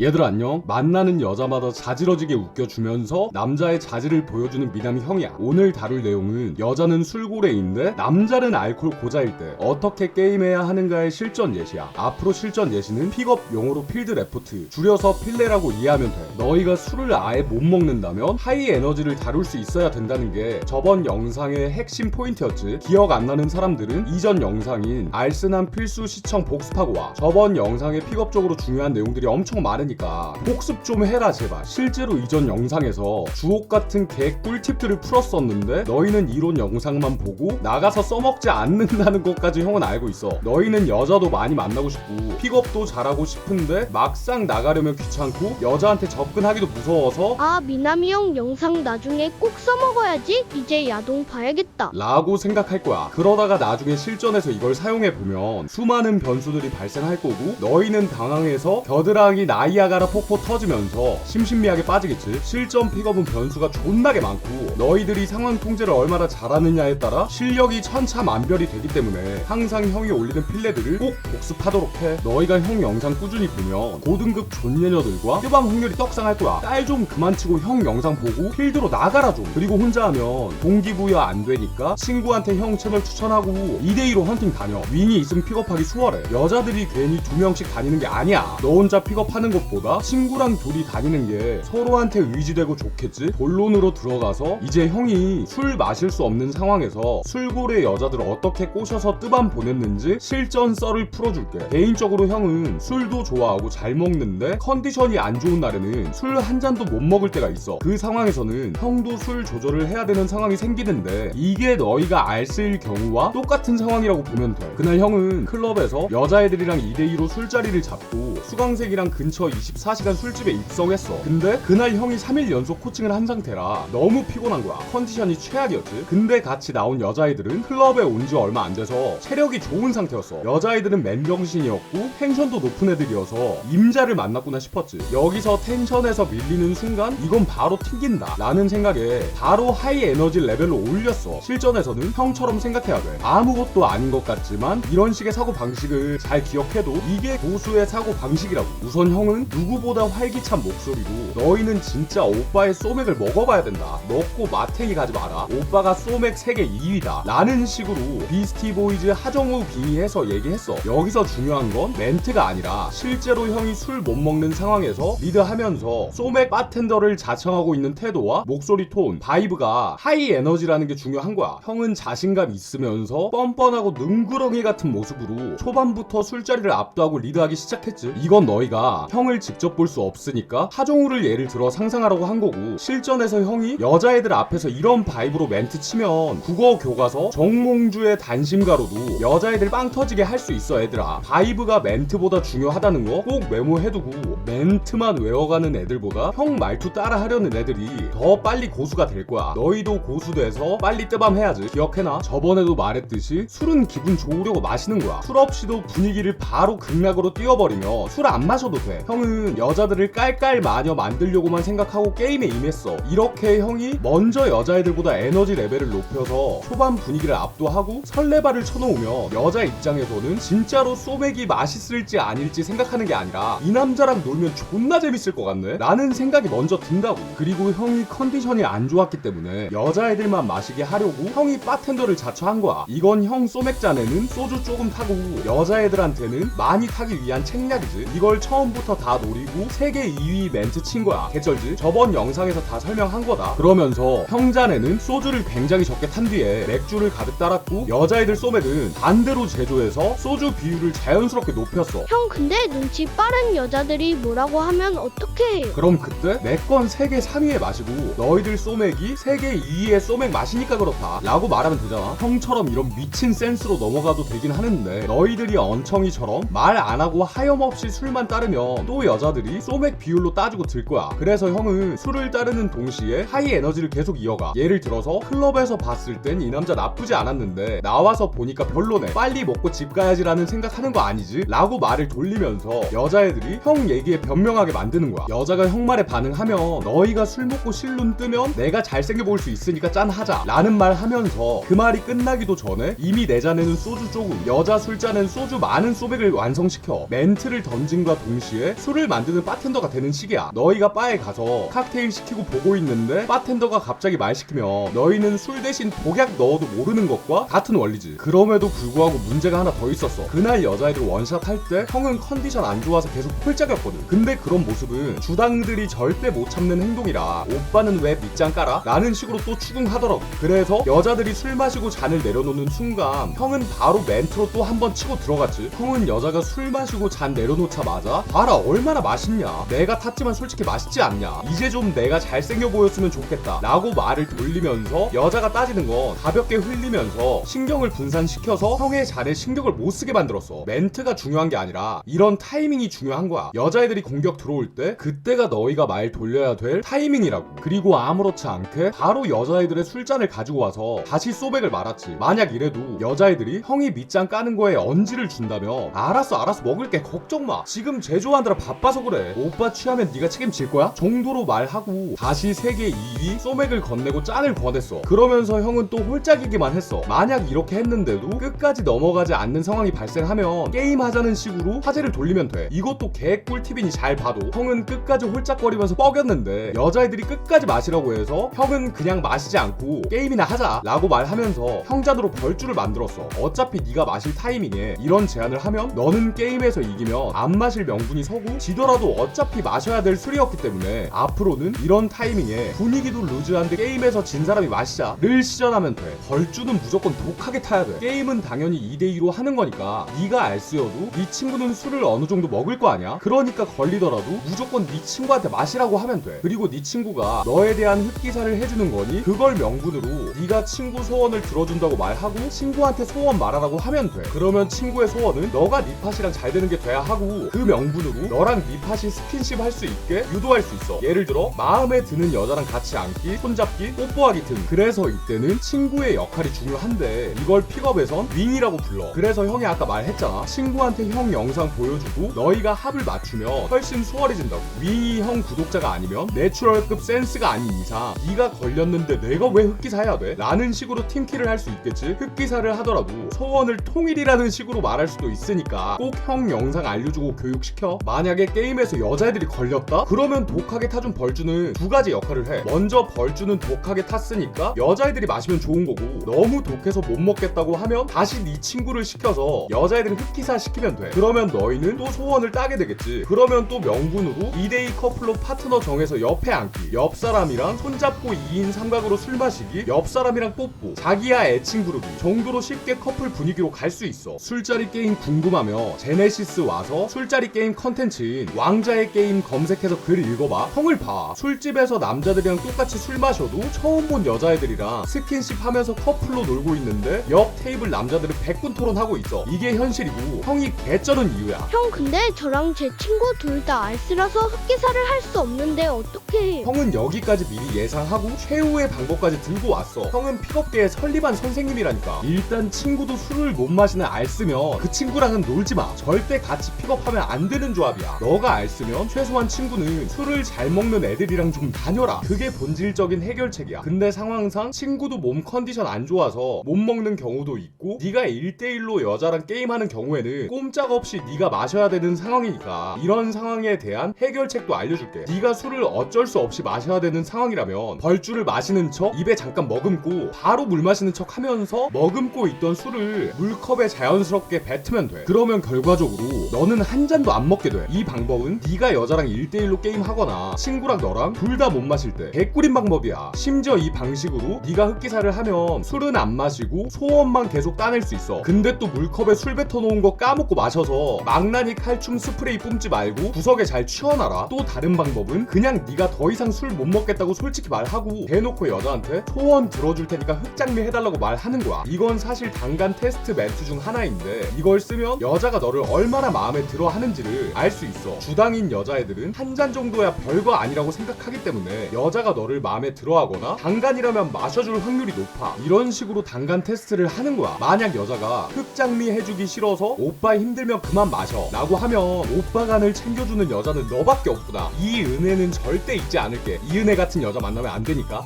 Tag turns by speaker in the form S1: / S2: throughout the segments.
S1: 얘들 안녕. 만나는 여자마다 자지러지게 웃겨주면서 남자의 자질을 보여주는 미남이 형이야. 오늘 다룰 내용은 여자는 술고래인데 남자는 알코올 고자일 때 어떻게 게임해야 하는가의 실전 예시야. 앞으로 실전 예시는 픽업 용어로 필드 레포트 줄여서 필레라고 이해하면 돼. 너희가 술을 아예 못 먹는다면 하이 에너지를 다룰 수 있어야 된다는 게 저번 영상의 핵심 포인트였지. 기억 안 나는 사람들은 이전 영상인 알쓰난 필수 시청 복습하고 와. 저번 영상의 픽업적으로 중요한 내용들이 엄청 많 으니까 복습 좀 해라 제발. 실제로 이전 영상에서 주옥 같은 개 꿀팁들을 풀었었는데 너희는 이론 영상만 보고 나가서 써먹지 않는다는 것까지 형은 알고 있어. 너희는 여자도 많이 만나고 싶고 픽업도 잘하고 싶은데 막상 나가려면 귀찮고 여자한테 접근하기도 무서워서
S2: 아 미남이 형 영상 나중에 꼭 써먹어야지. 이제 야동 봐야겠다.
S1: 라고 생각할 거야. 그러다가 나중에 실전에서 이걸 사용해 보면 수많은 변수들이 발생할 거고 너희는 당황해서 겨드랑이 나이 아가라 폭포 터지면서 심신미하게 빠지겠지. 실전 픽업은 변수가 존나게 많고 너희들이 상황 통제를 얼마나 잘하느냐에 따라 실력이 천차만별이 되기 때문에 항상 형이 올리는 필레들을 꼭 복습하도록 해. 너희가 형 영상 꾸준히 보면 고등급 존예녀들과 휴방 확률이 떡상할 거야. 딸 좀 그만 치고 형 영상 보고 필드로 나가라 좀. 그리고 혼자 하면 동기부여 안 되니까 친구한테 형 채널 추천하고 2대2로 헌팅 다녀. 윈이 있으면 픽업하기 수월해. 여자들이 괜히 두 명씩 다니는 게 아니야. 너 혼자 픽업하는 것보다 친구랑 둘이 다니는 게 서로한테 의지되고 좋겠지? 본론으로 들어가서 이제 형이 술 마실 수 없는 상황에서 술고래 여자들 어떻게 꼬셔서 뜨밤 보냈는지 실전 썰을 풀어줄게. 개인적으로 형은 술도 좋아하고 잘 먹는데 컨디션이 안 좋은 날에는 술 한 잔도 못 먹을 때가 있어. 그 상황에서는 형도 술 조절을 해야 되는 상황이 생기는데 이게 너희가 알쓸 경우와 똑같은 상황이라고 보면 돼. 그날 형은 클럽에서 여자애들이랑 2대2로 술자리를 잡고 수강생이랑 근처 24시간 술집에 입성했어. 근데 그날 형이 3일 연속 코칭을 한 상태라 너무 피곤한 거야. 컨디션이 최악이었지. 근데 같이 나온 여자애들은 클럽에 온 지 얼마 안 돼서 체력이 좋은 상태였어. 여자애들은 맨정신이었고 텐션도 높은 애들이어서 임자를 만났구나 싶었지. 여기서 텐션에서 밀리는 순간 이건 바로 튕긴다 라는 생각에 바로 하이 에너지 레벨로 올렸어. 실전에서는 형처럼 생각해야 돼. 아무것도 아닌 것 같지만 이런 식의 사고 방식을 잘 기억해도 이게 고수의 사고 방식이라고. 우선 형은 누구보다 활기찬 목소리로 너희는 진짜 오빠의 소맥을 먹어봐야 된다. 먹고 마탱이 가지 마라. 오빠가 소맥 세계 2위다. 라는 식으로 비스티 보이즈 하정우 빙의해서 얘기했어. 여기서 중요한 건 멘트가 아니라 실제로 형이 술 못 먹는 상황에서 리드하면서 소맥 바텐더를 자청하고 있는 태도와 목소리 톤, 바이브가 하이 에너지라는 게 중요한 거야. 형은 자신감 있으면서 뻔뻔하고 능구렁이 같은 모습으로 초반부터 술자리를 압도하고 리드하기 시작했지. 이건 너희가 형을 직접 볼 수 없으니까 하정우를 예를 들어 상상하라고 한 거고 실전에서 형이 여자애들 앞에서 이런 바이브로 멘트 치면 국어 교과서 정몽주의 단심가로도 여자애들 빵 터지게 할 수 있어 얘들아. 바이브가 멘트보다 중요하다는 거 꼭 메모해두고 멘트만 외워가는 애들보다 형 말투 따라 하려는 애들이 더 빨리 고수가 될 거야. 너희도 고수 돼서 빨리 뜨밤 해야지. 기억해놔. 저번에도 말했듯이 술은 기분 좋으려고 마시는 거야. 술 없이도 분위기를 바로 극락으로 띄워버리며 술 안 마셔도 돼. 형은 여자들을 깔깔 마녀 만들려고만 생각하고 게임에 임했어. 이렇게 형이 먼저 여자애들보다 에너지 레벨을 높여서 초반 분위기를 압도하고 설레발을 쳐놓으면 여자 입장에서는 진짜로 소맥이 맛있을지 아닐지 생각하는 게 아니라 이 남자랑 놀면 존나 재밌을 것 같네? 라는 생각이 먼저 든다고. 그리고 형이 컨디션이 안 좋았기 때문에 여자애들만 마시게 하려고 형이 바텐더를 자처한 거야. 이건 형 소맥 잔에는 소주 조금 타고 여자애들한테는 많이 타기 위한 책략이지. 이걸 처음부터 다 노리고 세계 2위 멘트 친 거야. 개쩔지 저번 영상에서 다 설명한 거다. 그러면서 형 잔에는 소주를 굉장히 적게 탄 뒤에 맥주를 가득 따랐고 여자애들 소맥은 반대로 제조해서 소주 비율을 자연스럽게 높였어.
S2: 형 근데 눈치 빠른 여자들이 뭐라고 하면 어떡해
S1: 그럼 그때 내 건 세계 3위에 마시고 너희들 소맥이 세계 2위의 소맥 마시니까 그렇다 라고 말하면 되잖아. 형처럼 이런 미친 센스로 넘어가도 되긴 하는데 너희들이 엉청이처럼 말 안 하고 하염없이 술만 따르면 또 여자들이 소맥 비율로 따지고 들 거야. 그래서 형은 술을 따르는 동시에 하이 에너지를 계속 이어가. 예를 들어서 클럽에서 봤을 땐 이 남자 나쁘지 않았는데 나와서 보니까 별로네. 빨리 먹고 집 가야지라는 생각하는 거 아니지? 라고 말을 돌리면서 여자애들이 형 얘기에 변명하게 만드는 거야. 여자가 형 말에 반응하면 너희가 술 먹고 실눈 뜨면 내가 잘생겨 보일 수 있으니까 짠 하자 라는 말 하면서 그 말이 끝나기도 전에 이미 내 잔에는 소주 조금 여자 술잔엔 소주 많은 소백을 완성시켜 멘트를 던진과 동시에 술을 만드는 바텐더가 되는 시기야. 너희가 바에 가서 칵테일 시키고 보고 있는데 바텐더가 갑자기 말 시키면 너희는 술 대신 독약 넣어도 모르는 것과 같은 원리지. 그럼에도 불구하고 문제가 하나 더 있었어. 그날 여자애들 원샷 할 때 형은 컨디션 안 좋아서 계속 홀짝였거든. 근데 그런 모습은 주당들이 절대 못 참는 행동이라 오빠는 왜 밑장 깔아? 라는 식으로 또 추궁하더라고. 그래서 여자들이 술 마시고 잔을 내려놓는 순간 형은 바로 멘트로 또 한 번 치고 들어갔지. 형은 여자가 술 마시고 잔 내려놓자마자 봐라 얼 마나 맛있냐. 내가 탔지만 솔직히 맛있지 않냐. 이제 좀 내가 잘생겨 보였으면 좋겠다. 라고 말을 돌리면서 여자가 따지는 건 가볍게 흘리면서 신경을 분산시켜서 형의 잔에 신경을 못 쓰게 만들었어. 멘트가 중요한 게 아니라 이런 타이밍이 중요한 거야. 여자애들이 공격 들어올 때 그때가 너희가 말 돌려야 될 타이밍이라고. 그리고 아무렇지 않게 바로 여자애들의 술잔을 가지고 와서 다시 소백을 말았지. 만약 이래도 여자애들이 형이 밑장 까는 거에 언지를 준다면 알았어 알았어 먹을게 걱정 마. 지금 제조하느라 바빠서 그래. 오빠 취하면 네가 책임질 거야? 정도로 말하고 다시 세계 2위 소맥을 건네고 짠을 권했어. 그러면서 형은 또 홀짝이기만 했어. 만약 이렇게 했는데도 끝까지 넘어가지 않는 상황이 발생하면 게임 하자는 식으로 화제를 돌리면 돼. 이것도 개꿀 팁이니 잘 봐도 형은 끝까지 홀짝거리면서 뻐겼는데 여자애들이 끝까지 마시라고 해서 형은 그냥 마시지 않고 게임이나 하자 라고 말하면서 형잔으로 벌주를 만들었어. 어차피 네가 마실 타이밍에 이런 제안을 하면 너는 게임에서 이기면 안 마실 명분이 서고 지더라도 어차피 마셔야 될 술이었기 때문에 앞으로는 이런 타이밍에 분위기도 루즈한데 게임에서 진 사람이 마시자를 시전하면 돼. 벌주는 무조건 독하게 타야 돼. 게임은 당연히 2대2로 하는 거니까 네가 알쓰여도 네 친구는 술을 어느 정도 먹을 거 아니야? 그러니까 걸리더라도 무조건 네 친구한테 마시라고 하면 돼. 그리고 네 친구가 너에 대한 흑기사를 해주는 거니 그걸 명분으로 네가 친구 소원을 들어준다고 말하고 친구한테 소원 말하라고 하면 돼. 그러면 친구의 소원은 너가 네 팟이랑 잘 되는 게 돼야 하고 그 명분으로 너랑 네 팟이 스킨십 할 수 있게 유도할 수 있어. 예를 들어 마음에 드는 여자랑 같이 앉기, 손잡기, 뽀뽀하기 등. 그래서 이때는 친구의 역할이 중요한데 이걸 픽업에선 윙이라고 불러. 그래서 형이 아까 말했잖아. 친구한테 형 영상 보여주고 너희가 합을 맞추면 훨씬 수월해진다고. 윙이 형 구독자가 아니면 내추럴급 센스가 아닌 이상 네가 걸렸는데 내가 왜 흑기사 해야 돼? 라는 식으로 팀킬을 할수 있겠지. 흑기사를 하더라도 소원을 통일이라는 식으로 말할 수도 있으니까 꼭 형 영상 알려주고 교육시켜. 만약 에 게임에서 여자애들이 걸렸다? 그러면 독하게 타준 벌주는 두 가지 역할을 해. 먼저 벌주는 독하게 탔으니까 여자애들이 마시면 좋은 거고 너무 독해서 못 먹겠다고 하면 다시 네 친구를 시켜서 여자애들은 흑기사 시키면 돼. 그러면 너희는 또 소원을 따게 되겠지. 그러면 또 명분으로 2대2 커플로 파트너 정해서 옆에 앉기, 옆 사람이랑 손잡고 2인 삼각으로 술 마시기, 옆 사람이랑 뽀뽀, 자기야 애칭 부르기 정도로 쉽게 커플 분위기로 갈 수 있어. 술자리 게임 궁금하며 제네시스 와서 술자리 게임 컨텐츠 인 왕자의 게임 검색해서 글 읽어봐. 형을 봐. 술집에서 남자들이랑 똑같이 술 마셔도 처음 본 여자애들이랑 스킨십 하면서 커플로 놀고 있는데 옆 테이블 남자들은 백분 토론하고 있어. 이게 현실이고 형이 개쩌는 이유야.
S2: 형 근데 저랑 제 친구 둘 다 알쓰라서 흑기사를 할 수 없는데 어떡해
S1: 형은 여기까지 미리 예상하고 최후의 방법까지 들고 왔어. 형은 픽업계의 설리반 선생님이라니까. 일단 친구도 술을 못 마시는 알쓰면 그 친구랑은 놀지 마. 절대 같이 픽업하면 안 되는 조합이야. 너가 알쓰면 최소한 친구는 술을 잘 먹는 애들이랑 좀 다녀라. 그게 본질적인 해결책이야. 근데 상황상 친구도 몸 컨디션 안 좋아서 못 먹는 경우도 있고 네가 1대1로 여자랑 게임하는 경우에는 꼼짝없이 네가 마셔야 되는 상황이니까 이런 상황에 대한 해결책도 알려줄게. 네가 술을 어쩔 수 없이 마셔야 되는 상황이라면 벌주를 마시는 척 입에 잠깐 머금고 바로 물 마시는 척 하면서 머금고 있던 술을 물컵에 자연스럽게 뱉으면 돼. 그러면 결과적으로 너는 한 잔도 안 먹게 돼. 이 방법은 네가 여자랑 1대1로 게임하거나 친구랑 너랑 둘 다 못 마실 때 개꿀인 방법이야. 심지어 이 방식으로 네가 흑기사를 하면 술은 안 마시고 소원만 계속 따낼 수 있어. 근데 또 물컵에 술 뱉어놓은 거 까먹고 마셔서 망나니 칼춤 스프레이 뿜지 말고 구석에 잘 치워놔라. 또 다른 방법은 그냥 네가 더 이상 술 못 먹겠다고 솔직히 말하고 대놓고 여자한테 소원 들어줄 테니까 흑장미 해달라고 말하는 거야. 이건 사실 단간 테스트 멘트 중 하나인데 이걸 쓰면 여자가 너를 얼마나 마음에 들어 하는지를 알 수 있어. 주당인 여자애들은 한 잔 정도야 별거 아니라고 생각하기 때문에 여자가 너를 마음에 들어 하거나 단간이라면 마셔줄 확률이 높아. 이런 식으로 단간 테스트를 하는 거야. 만약 여자가 흑장미 해주기 싫어서 오빠 힘들면 그만 마셔 라고 하면 오빠 간을 챙겨주는 여자는 너밖에 없구나. 이 은혜는 절대 잊지 않을게. 이 은혜 같은 여자 만나면 안 되니까.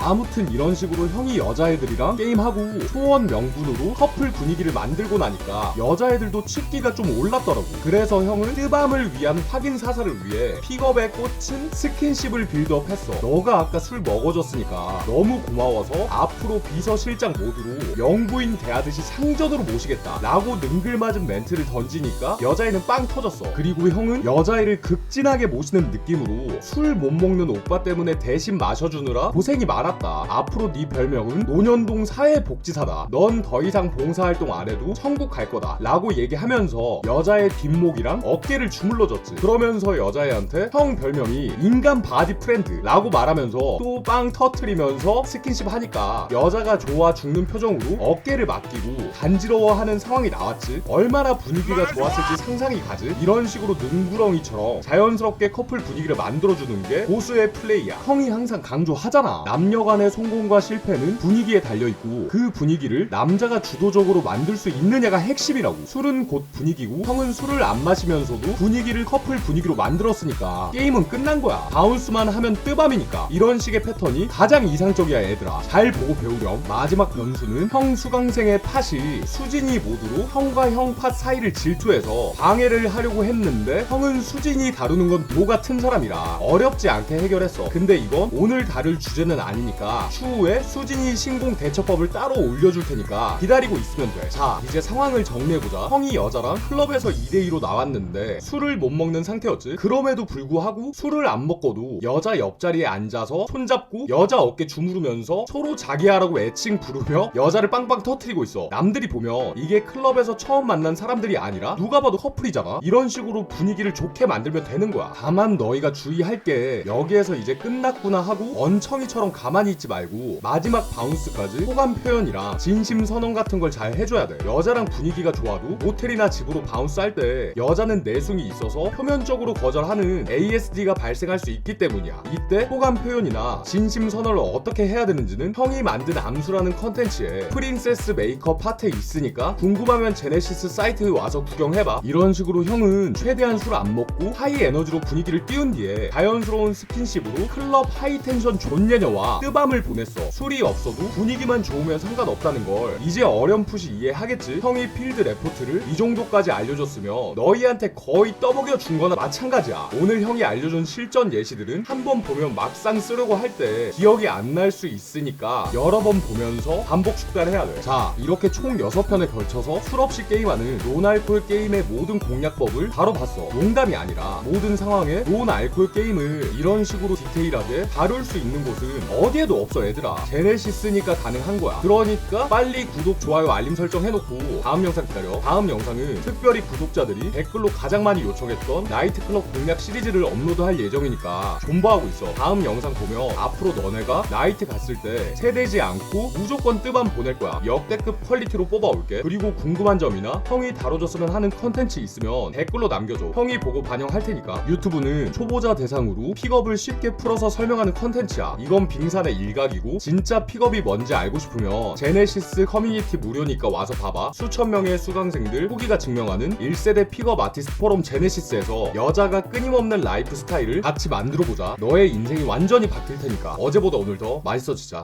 S1: 아무튼 이런 식으로 형이 여자애들이랑 게임하고 초원 명분으로 커플 분위기를 만들고 나니까 여자애들도 취기가 좀 올랐더라고. 그래서 형은 뜨밤을 위한 확인 사살을 위해 픽업에 꽂힌 스킨십을 빌드업했어. 너가 아까 술 먹어줬으니까 너무 고마워서 앞으로 비서실장 모드로 영부인 대하듯이 상전으로 모시겠다 라고 능글맞은 멘트를 던지니까 여자애는 빵 터졌어. 그리고 형은 여자애를 극진하게 모시는 느낌으로 술 못 먹는 오빠 때문에 대신 마셔주느라 고생이 많 았다. 앞으로 네 별명은 노년동 사회복지사다. 넌 더 이상 봉사활동 안 해도 천국 갈 거다. 라고 얘기하면서 여자의 뒷목이랑 어깨를 주물러줬지. 그러면서 여자애한테 형 별명이 인간 바디 프렌드 라고 말하면서 또 빵 터트리면서 스킨십 하니까 여자가 좋아 죽는 표정으로 어깨를 맡기고 간지러워하는 상황이 나왔지. 얼마나 분위기가 좋았을지 상상이 가지. 이런 식으로 능구렁이처럼 자연스럽게 커플 분위기를 만들어주는 게 고수의 플레이야. 형이 항상 강조하잖아. 남녀 간의 성공과 실패는 분위기에 달려있고 그 분위기를 남자가 주도적으로 만들 수 있느냐가 핵심이라고. 술은 곧 분위기고 형은 술을 안 마시면서도 분위기를 커플 분위기로 만들었으니까 게임은 끝난 거야. 바운스만 하면 뜨밤이니까. 이런 식의 패턴이 가장 이상적이야 얘들아. 잘 보고 배우렴. 마지막 변수는 형 수강생의 팟이 수진이 모드로 형과 형 팟 사이를 질투해서 방해를 하려고 했는데 형은 수진이 다루는 건뭐 같은 사람이라 어렵지 않게 해결했어. 근데 이건 오늘 다룰 주제는 아니니 까 추후에 수진이 신공 대처법을 따로 올려줄 테니까 기다리고 있으면 돼 자 이제 상황을 정리해보자. 형이 여자랑 클럽에서 2대2로 나왔는데 술을 못 먹는 상태였지. 그럼에도 불구하고 술을 안 먹고도 여자 옆자리에 앉아서 손잡고 여자 어깨 주무르면서 서로 자기야라고 애칭 부르며 여자를 빵빵 터트리고 있어. 남들이 보면 이게 클럽에서 처음 만난 사람들이 아니라 누가 봐도 커플이잖아. 이런 식으로 분위기를 좋게 만들면 되는 거야. 다만 너희가 주의할 게 여기에서 이제 끝났구나 하고 엉청이처럼 가만 히 있지 말고 마지막 바운스까지 호감 표현이랑 진심 선언 같은 걸 잘 해줘야 돼. 여자랑 분위기가 좋아도 모텔이나 집으로 바운스 할 때 여자는 내숭이 있어서 표면적으로 거절하는 ASD가 발생할 수 있기 때문이야. 이때 호감 표현이나 진심 선언을 어떻게 해야 되는지는 형이 만든 암수라는 컨텐츠에 프린세스 메이크업 파트에 있으니까 궁금하면 제네시스 사이트 와서 구경해봐. 이런 식으로 형은 최대한 술 안 먹고 하이 에너지로 분위기를 띄운 뒤에 자연스러운 스킨십으로 클럽 하이텐션 존예녀와 뜨밤을 보냈어. 술이 없어도 분위기만 좋으면 상관없다는 걸. 이제 어렴풋이 이해하겠지? 형이 필드 레포트를 이 정도까지 알려줬으며 너희한테 거의 떠먹여 준 거나 마찬가지야. 오늘 형이 알려준 실전 예시들은 한 번 보면 막상 쓰려고 할 때 기억이 안 날 수 있으니까 여러 번 보면서 반복 숙달해야 돼 자 이렇게 총 6편에 걸쳐서 술 없이 게임하는 논알콜 게임의 모든 공략법을 다뤄봤어. 농담이 아니라 모든 상황에 논알콜 게임을 이런 식으로 디테일하게 다룰 수 있는 곳은 어디에도 없어 얘들아. 제네시스니까 가능한 거야. 그러니까 빨리 구독 좋아요 알림 설정 해놓고 다음 영상 기다려. 다음 영상은 특별히 구독자들이 댓글로 가장 많이 요청했던 나이트클럽 공략 시리즈를 업로드할 예정이니까 존버하고 있어. 다음 영상 보면 앞으로 너네가 나이트 갔을 때 세대지 않고 무조건 뜨밤 보낼 거야. 역대급 퀄리티로 뽑아올게. 그리고 궁금한 점이나 형이 다뤄줬으면 하는 컨텐츠 있으면 댓글로 남겨줘. 형이 보고 반영할 테니까. 유튜브는 초보자 대상으로 픽업을 쉽게 풀어서 설명하는 컨텐츠야. 이건 빙 산의 일각이고 진짜 픽업이 뭔지 알고 싶으면 제네시스 커뮤니티 무료니까 와서 봐봐. 수천 명의 수강생들 후기가 증명하는 1세대 픽업 아티스트 포럼 제네시스에서 여자가 끊임없는 라이프 스타일을 같이 만들어보자. 너의 인생이 완전히 바뀔 테니까 어제보다 오늘 더 맛있어지자